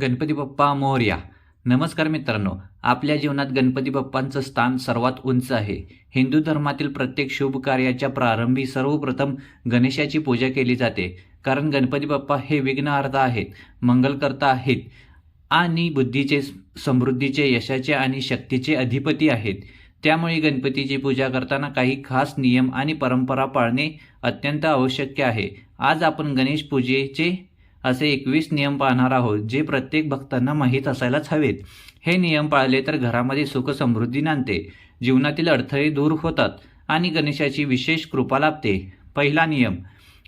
गणपती बाप्पा मोरया. नमस्कार मित्रांनो आपल्या जीवनात गणपती बाप्पांचं स्थान सर्वात उंच आहे. हिंदू धर्मातील प्रत्येक शुभ कार्याच्या प्रारंभी सर्वप्रथम गणेशाची पूजा केली जाते. कारण गणपती बाप्पा हे विघ्नहर्ता आहेत मंगलकर्ता आहेत आणि बुद्धीचे समृद्धीचे यशाचे आणि शक्तीचे अधिपती आहेत. त्यामुळे गणपतीची पूजा करताना काही खास नियम आणि परंपरा पाळणे अत्यंत आवश्यक आहे. आज आपण गणेश पूजेचे असे एकवीस नियम पाहणार आहोत जे प्रत्येक भक्तांना माहीत असायलाच हवेत. हे नियम पाळले तर घरामध्ये सुख समृद्धी नांदते जीवनातील अडथळे दूर होतात आणि गणेशाची विशेष कृपा लाभते. पहिला नियम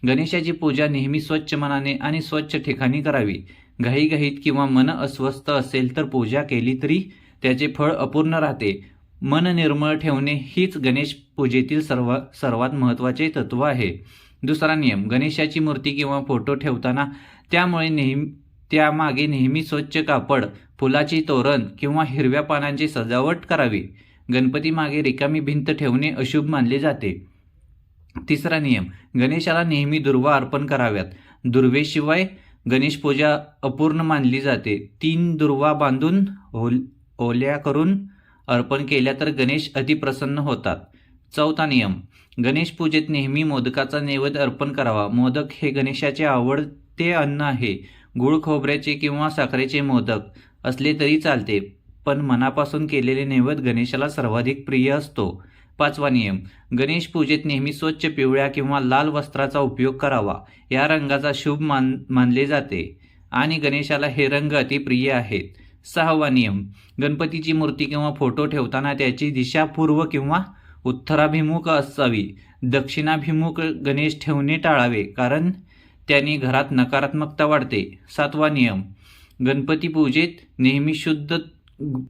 गणेशाची पूजा नेहमी स्वच्छ मनाने आणि स्वच्छ ठिकाणी करावी. घाईघाईत किंवा मन अस्वस्थ असेल तर पूजा केली तरी त्याचे फळ अपूर्ण राहते. मन निर्मळ ठेवणे हीच गणेश पूजेतील सर्व सर्वात महत्त्वाचे तत्व आहे. दुसरा नियम गणेशाची मूर्ती किंवा फोटो ठेवताना त्यामुळे नेहमी त्यामागे नेहमी स्वच्छ कापड फुलाची तोरण किंवा हिरव्या पानांची सजावट करावी. गणपती मागे रिकामी भिंत ठेवणे अशुभ मानले जाते. तिसरा नियम गणेशाला नेहमी दुर्वा अर्पण कराव्यात. दुर्वेशिवाय गणेश पूजा अपूर्ण मानली जाते. तीन दुर्वा बांधून ओल ओल्या करून अर्पण केल्या तर गणेश अतिप्रसन्न होतात. चौथा नियम गणेश पूजेत नेहमी मोदकाचा नैवेद्य अर्पण करावा. मोदक हे गणेशाचे ते अन्न आहे. गुळ खोबऱ्याचे किंवा साखरेचे मोदक असले तरी चालते पण मनापासून केलेले नैवेद्य गणेशाला सर्वाधिक प्रिय असतो. पाचवा नियम गणेश पूजेत नेहमी स्वच्छ पिवळ्या किंवा लाल वस्त्राचा उपयोग करावा. या रंगाचा शुभ मान मानले जाते आणि गणेशाला हे रंग अतिप्रिय आहेत. सहावा नियम गणपतीची मूर्ती किंवा फोटो ठेवताना त्याची दिशा पूर्व किंवा उत्तराभिमुख असावी. दक्षिणाभिमुख गणेश ठेवणे टाळावे कारण त्याने घरात नकारात्मकता वाढते. सातवा नियम. गणपती पूजेत नेहमी शुद्ध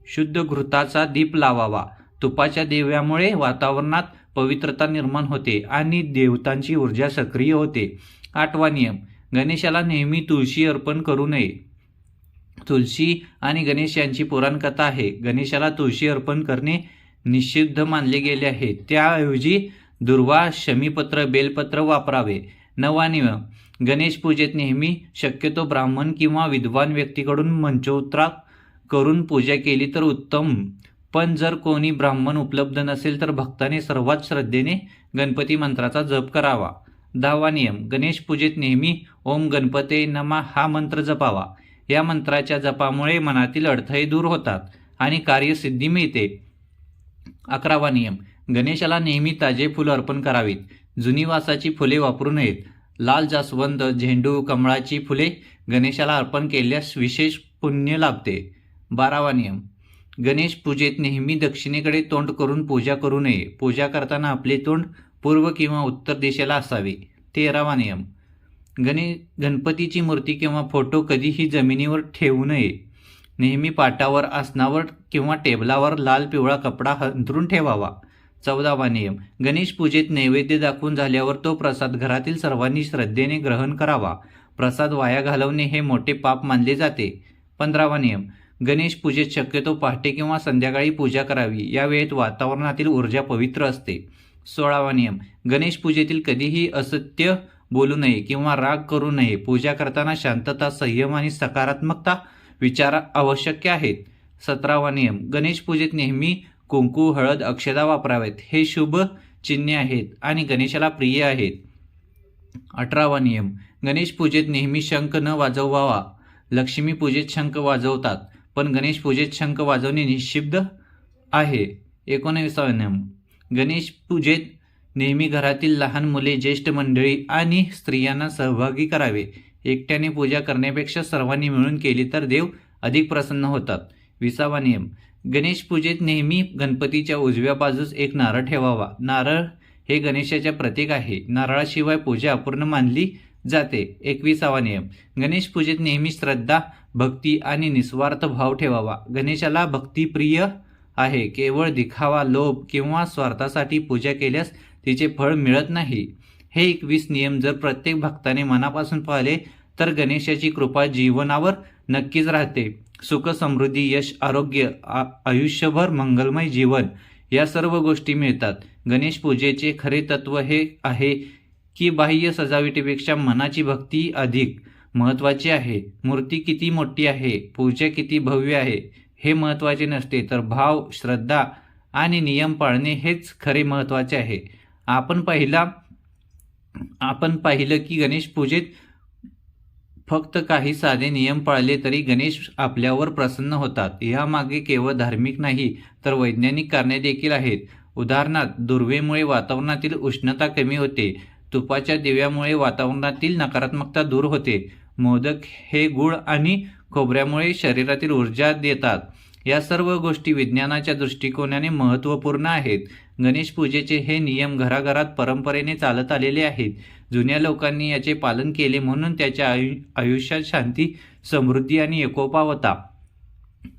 शुद्ध घृताचा दीप लावावा. तुपाच्या देव्यामुळे वातावरणात पवित्रता निर्माण होते आणि देवतांची ऊर्जा सक्रिय होते. आठवा नियम. गणेशाला नेहमी तुळशी अर्पण करू नये. तुळशी आणि गणेश यांची पुराणकथा आहे. गणेशाला तुळशी अर्पण करणे निषिद्ध मानले गेले आहे. त्याऐवजी दुर्वा शमीपत्र बेलपत्र वापरावे. नवा नियम. गणेश पूजेत नेहमी शक्यतो ब्राह्मण किंवा विद्वान व्यक्तीकडून मंचोत्रा करून पूजा केली तर उत्तम. पण जर कोणी ब्राह्मण उपलब्ध नसेल तर भक्ताने सर्वात श्रद्धेने गणपती मंत्राचा जप करावा. दहावा नियम गणेश पूजेत नेहमी ओम गणपते नमा हा मंत्र जपावा. या मंत्राच्या जपामुळे मनातील अडथळे दूर होतात आणि कार्यसिद्धी मिळते. अकरावा नियम गणेशाला नेहमी ताजे फुलं अर्पण करावीत. जुनी वासाची फुले वापरू नयेत. लाल जास्वंद झेंडू कमळाची फुले गणेशाला अर्पण केल्यास विशेष पुण्य लाभते. बारावा नियम. गणेश पूजेत नेहमी दक्षिणेकडे तोंड करून पूजा करू नये. पूजा करताना आपले तोंड पूर्व किंवा उत्तर दिशेला असावे. तेरावा नियम. गणे गणपतीची मूर्ती किंवा फोटो कधीही जमिनीवर ठेवू नये. नेहमी पाटावर आसनावर किंवा टेबलावर लाल पिवळा कपडा हंतरून ठेवावा. चौदावा नियम. गणेश पूजेत नैवेद्य दाखवून झाल्यावर तो प्रसाद घरातील सर्वांनी श्रद्धेने ग्रहण करावा. प्रसाद वाया घालवणे हे मोठे पाप मानले जाते. पंधरावा नियम. गणेश पूजेत शक्यतो पहाटे किंवा संध्याकाळी पूजा करावी. या वेळेत वातावरणातील ऊर्जा पवित्र असते. सोळावा नियम. गणेश पूजेतील कधीही असत्य बोलू नये किंवा राग करू नये. पूजा करताना शांतता संयम आणि सकारात्मकता विचार आवश्यक आहेत. सतरावा नियम. गणेश पूजेत नेहमी कुंकू हळद अक्षदा वापरावेत. हे शुभ चिन्हे आहेत आणि गणेशाला प्रिय आहेत. अठरावा नियम. गणेश पूजेत नेहमी शंख न वाजवावा. लक्ष्मी पूजेत शंख वाजवतात पण गणेश पूजेत शंख वाजवणे निषिद्ध आहे. एकोणविसावा नियम. गणेश पूजेत नेहमी घरातील लहान मुले ज्येष्ठ मंडळी आणि स्त्रियांना सहभागी करावे. एकट्याने पूजा करण्यापेक्षा सर्वांनी मिळून केली तर देव अधिक प्रसन्न होतात. विसावा नियम. गणेश पूजेत नेहमी गणपतीच्या उजव्या बाजूस एक नारळ ठेवावा. नारळ हे गणेशाच्या प्रतीक आहे. नारळाशिवाय पूजा अपूर्ण मानली जाते. एकविसावा नियम. गणेश पूजेत नेहमी श्रद्धा भक्ती आणि निस्वार्थ भाव ठेवावा. गणेशाला भक्तिप्रिय आहे. केवळ दिखावा लोभ किंवा स्वार्थासाठी पूजा केल्यास तिचे फळ मिळत नाही. हे एकवीस नियम जर प्रत्येक भक्ताने मनापासून पाळले तर गणेशाची कृपा जीवनावर नक्कीच राहते. सुख समृद्धी यश आरोग्य आ आयुष्यभर मंगलमय जीवन या सर्व गोष्टी मिळतात. गणेश पूजेचे खरे तत्व हे आहे की बाह्य सजावटीपेक्षा मनाची भक्ती अधिक महत्त्वाची आहे. मूर्ती किती मोठी आहे? पूजा किती भव्य आहे? हे महत्त्वाचे नसते तर भाव श्रद्धा आणि नियम पाळणे हेच खरे महत्त्वाचे आहे. आपण पाहिला आपण पाहिलं की गणेश पूजेत फक्त काही साधे नियम पाळले तरी गणेश आपल्यावर प्रसन्न होतात. यामागे केवळ धार्मिक नाही तर वैज्ञानिक कारणे देखील आहेत. उदाहरणार्थ दुर्वेमुळे वातावरणातील उष्णता कमी होते. तुपाच्या दिव्यामुळे वातावरणातील नकारात्मकता दूर होते. मोदक हे गुळ आणि खोबऱ्यामुळे शरीरातील ऊर्जा देतात. या सर्व गोष्टी विज्ञानाच्या दृष्टिकोनाने महत्त्वपूर्ण आहेत. गणेश पूजेचे हे नियम घराघरात परंपरेने चालत आलेले आहेत. जुन्या लोकांनी याचे पालन केले म्हणून त्याच्या आयु आयुष्यात शांती समृद्धी आणि एकोपा होता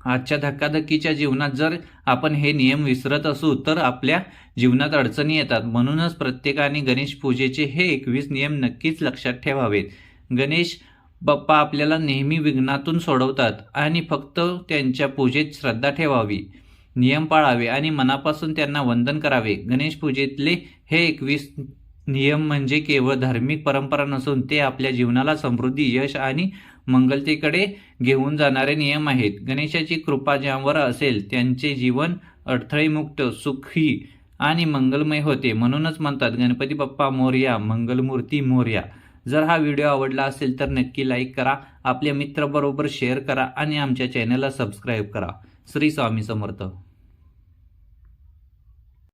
आजच्या धक्काधक्कीच्या जीवनात जर आपण हे नियम विसरत असू तर आपल्या जीवनात अडचणी येतात. म्हणूनच प्रत्येकाने गणेश पूजेचे हे एकवीस नियम नक्कीच लक्षात ठेवावेत. गणेश बाप्पा आपल्याला नेहमी विघ्नातून सोडवतात आणि फक्त त्यांच्या पूजेत श्रद्धा ठेवावी. नियम पाळावे आणि मनापासून त्यांना वंदन करावे. गणेश पूजेतले हे एकवीस नियम म्हणजे केवळ धार्मिक परंपरा नसून ते आपल्या जीवनाला समृद्धी यश आणि मंगलतेकडे घेऊन जाणारे नियम आहेत. गणेशाची कृपा ज्यावर असेल त्यांचे जीवन अडथळेमुक्त सुखी आणि मंगलमय होते. म्हणूनच म्हणतात गणपती बाप्पा मोर्या मंगलमूर्ती मोर्या. जर हा व्हिडिओ आवडला असेल तर नक्की लाईक करा. आपल्या मित्राबरोबर शेअर करा आणि आमच्या चॅनलला सबस्क्राईब करा. श्री स्वामी समर्थ.